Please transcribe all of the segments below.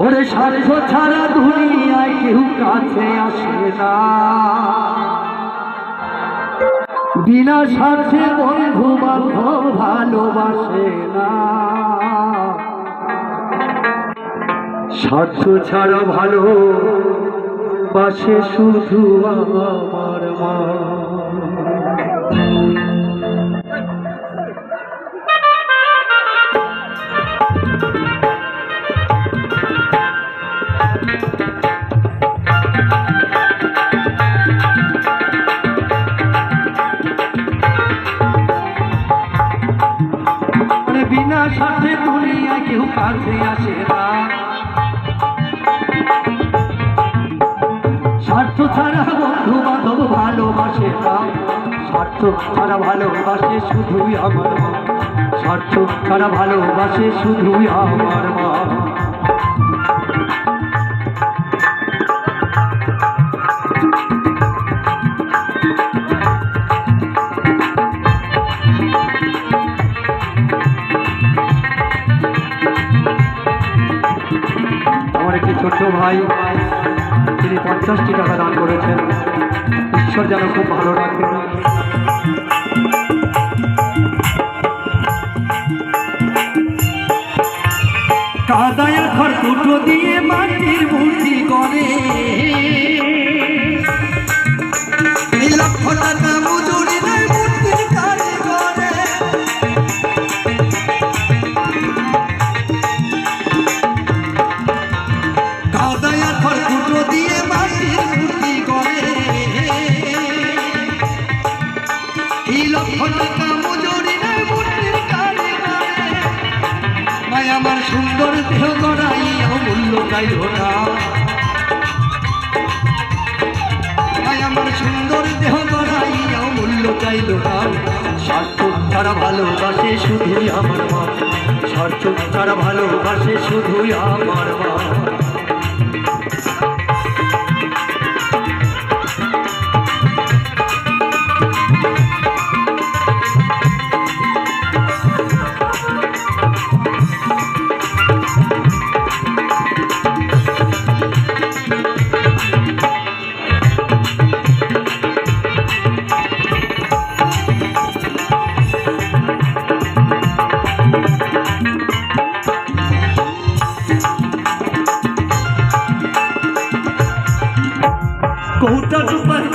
ওরে স্বার্থ ছাড়া দুনিয়ায় কেউ কাছে আসে না। বিনা স্বার্থে বন্ধু বান্ধব ভালোবাসে না। স্বার্থ ছাড়া ভালো বাসে শুধু আমার মা। স্বার্থে দুনিয়া কেউ কাছে আসে না। স্বার্থ ছাড়া বন্ধু বান্ধব ভালোবাসে না। স্বার্থ ছাড়া ভালোবাসে শুধুই আমার মা। স্বার্থ ছাড়া ভালোবাসে শুধুই আমার মা। ছোট্ট ভাই তিনি পঞ্চাশটি টাকা দান করেছেন। ঈশ্বর যেন খুব ভালো রাখেন। কাদায় ঘর দুটো দিয়ে মাটির মূর্তি করে লক্ষ কাদায় দুটো দিয়ে মাটির মূর্তি করে। এই লক্ষ টাকা মজুরি নেয় মূর্তির কারিগরে মায় আমার সুন্দর দেহ গড়াই মূল্য না। মায় আমার সুন্দর দেহ গড়াই মূল্য চাইল না। স্বার্থ ছাড়া ভালোবাসে শুধুই আমার মা। শুধুই আমার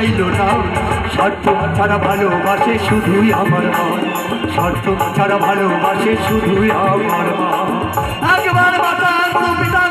চাইল না। স্বার্থ ছাড়া ভালোবাসে শুধুই আমার মা স্বার্থ ছাড়া ভালোবাসে শুধুই আমার মা একবার গুরু পিতা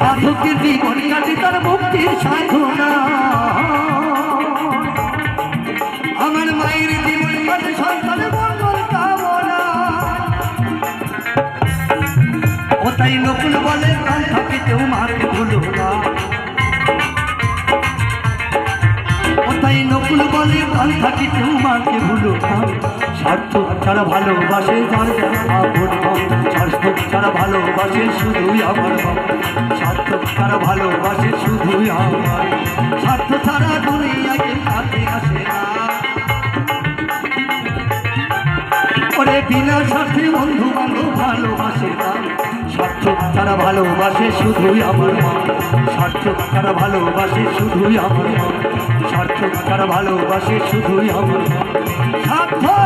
সাধকের জীবন কাটে তার মুক্তির সাধনা। আমার মায়ের জীবন কাটে সন্তানের মঙ্গল কামনা। ও তাই নকুল বলে কান থাকিতেও মাকে ভুলো না। তাই নকুল বলে কান থাকিতেও মাকে ভুলো স্বার্থ ছাড়া ভালোবাসে, যার। স্বার্থ ছাড়া ভালোবাসে, শুধুই আমার। স্বার্থ ছাড়া ভালোবাসে, শুধুই আমার স্বার্থ ছাড়া দুনিয়াকে কাছে আসে না ওরে বিনা স্বার্থে বন্ধু বান্ধব ভালোবাসে না ছাড়া ভালোবাসে শুধুই আমার মা। স্বার্থ তারা ভালোবাসে শুধুই আমার মা। স্বার্থ তারা ভালোবাসে শুধুই আমার মা।